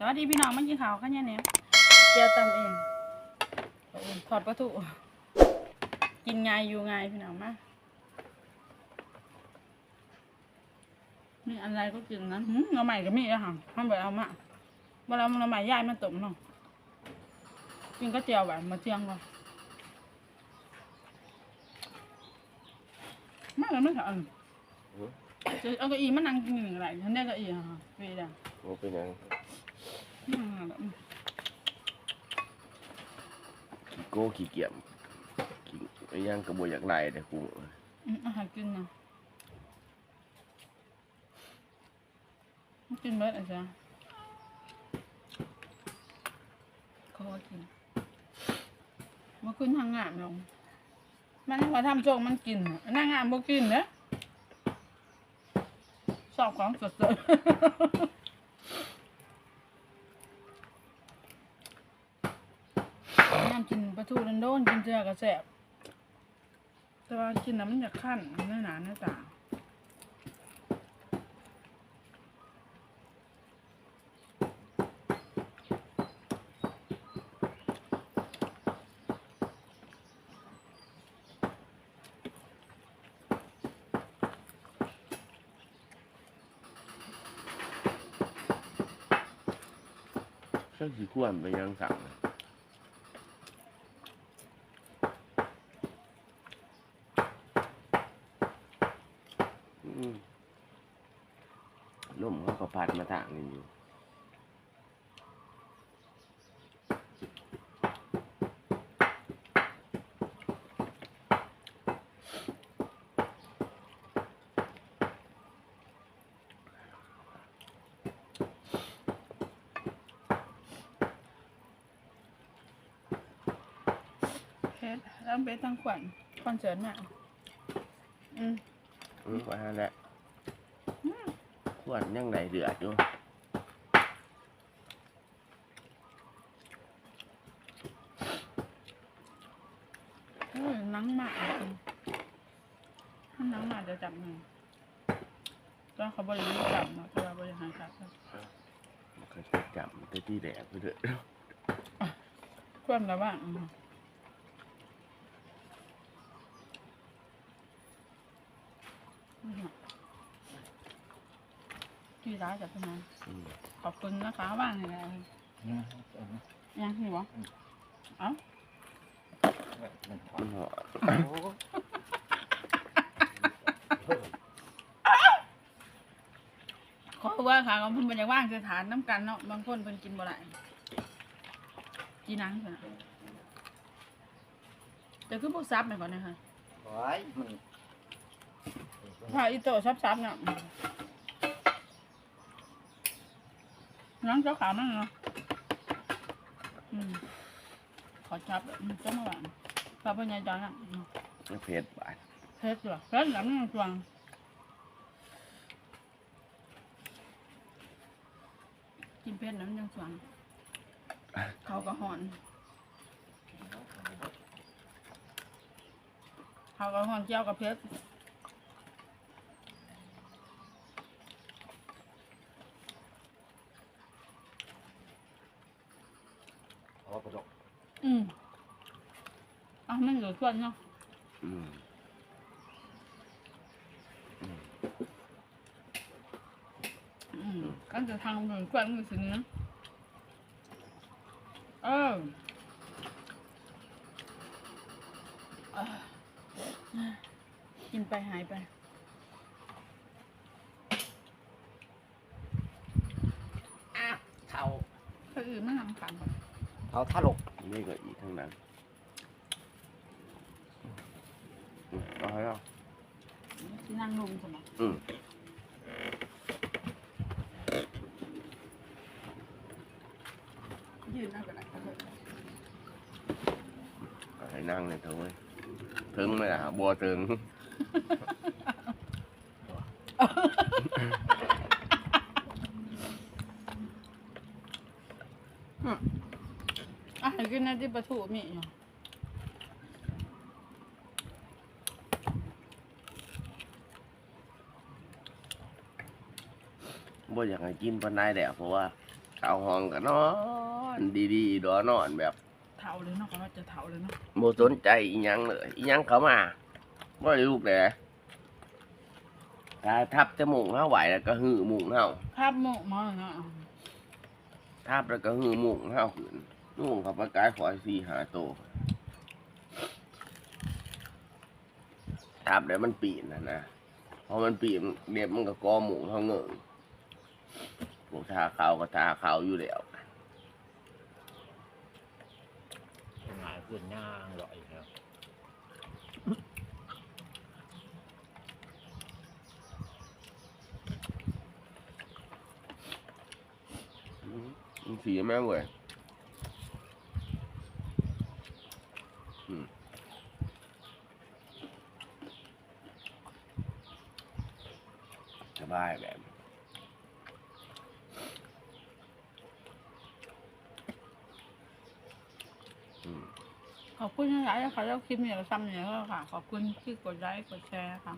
สวัสดีพี่น้องมากินข้าวกันยังเนี่ยเจียวตำเองเอาเองทอดปลาทูกินง่ายอยู่ง่ายพี่น้องมามีอะไรก็กินนั้นหืมเราใหม่ก็มีอะค่ะมันแบบเอามาเวลาเราใหม่ย่ายมันต้มเนาะกินก็เจียวแบบมาเจียงก่อนมากเลยไม่ค่ะอันหือจะเอาเก้าอี้มานั่งกินหนึ่งอะไรฉันได้เก้าอี้อะค่ะเวลาโอ้เป็นหยังนั่งแบบขี้ โก้ขี้เกียจขี้ไอ้ยังกระบวยอยากไล่แต่กูอาหารกินนะกินเบิดอะจ๊ะเขาว่ากินมาขึ้นทางงามลง มันมาทำโจงมันกินน่ะนางงามบ่กินเนอะชอบของสดๆามกินปลาทูโดนๆกินเจือก็แซ่บแต่ว่ากินน้ำมันอยขั้นเนื้อหนาเนื้อตาเชื่อขี้ข้วนไปยังสั่งเลยอืม ลมเขาก็พัดมาทางนี้อยู่เพชรแล้วเบสทั้งขวัญคอนเสิร์ตมาอืม อืมว่าหั่นแหละข วนยังไหลเดือดอยู่เออหนังหมาถ้าหนังหมาจะจับหนึ่งก็เขาบริหารจับเนาะเขาบริหารจับมันก็จะจำแต่ที่แดดไปเถอะ ความระว่างอืม ที่ร้านจับทำไมอืมขอบคุณนะคะว่างเลยนะยังนี่วะเอ้ามันเหาะขอว่าค่ะของเพิ่นเป็นอย่างว่างสถานน้ำกันเนาะบางคนเพิ่นกินบ่ได้กินหนังเถอะนะแต่คือพวกซับไปก่อนนะคะโอ้ยมัน ถ้าอีโต้ซับซับๆเนี่ย น้องเจ้าขาวมั่งเนาะอืมขอจับอืมเจ้ามาหวานพาปัญญาจอยอะอืมมันเผ็ดบาดเพชรเหรอเพชรหลังนั่งจวงกินเพชรน้ำยังจวงเขาก็หอนเขาก็หอนเจียวกับเพช เอากระดกอืมอะมันเหลือส่วนเนาะอืมอืมกันจะทางเหลือส่วนมือสิเนะเออเออกินไปหายไป อ้าวเท่าคนอื่นไม่ทำขัน เท่าท่าลกนี่ก็อีกทั้งนั้นอืมเอาให้เราที่นั่งลุมใช่ไหมอืมยืนนั่งกันไหนก็ได้เอาให้นั่งเลยเถอะเว้ยถึงไหมล่ะบัวถึง อะให้กินในที่ประตูมีอยู่บ่อยากให้กินปานใดแหละเพราะว่าเข้าห้องก็นอนดีๆดอนอนแบบเถาเลยเนาะก็ว่าจะเถาเลยเนาะโมสนใจอีหยังเลยอีหยังเขามาบ่ได้ลูกเลยถ้าทับจมูกเฮาไหวแล้วก็หื้อหมูกเฮาภาพโมกมาเนาะ ทับแล้วก็หื้อหมูกเฮาขึ้น นุ่งเขาไปกายขอยสี่หาโตวทับแล้วมันปีนนะนะพอมันปีนเด็บมันก็กอหมูกเฮาเงิงพวกทาขาวก็ทาขาวอยู่แล้วหงายขึ้นย่างลอยครับอืมมันเสียแม่งเว้ยอืม สบายแบบขอบคุณหลายๆค่ะแล้วคลิปนี้ก็ซ้ำเนี่ยก็ค่ะ ขอบคุณที่กดไลค์กดแชร์ค่ะ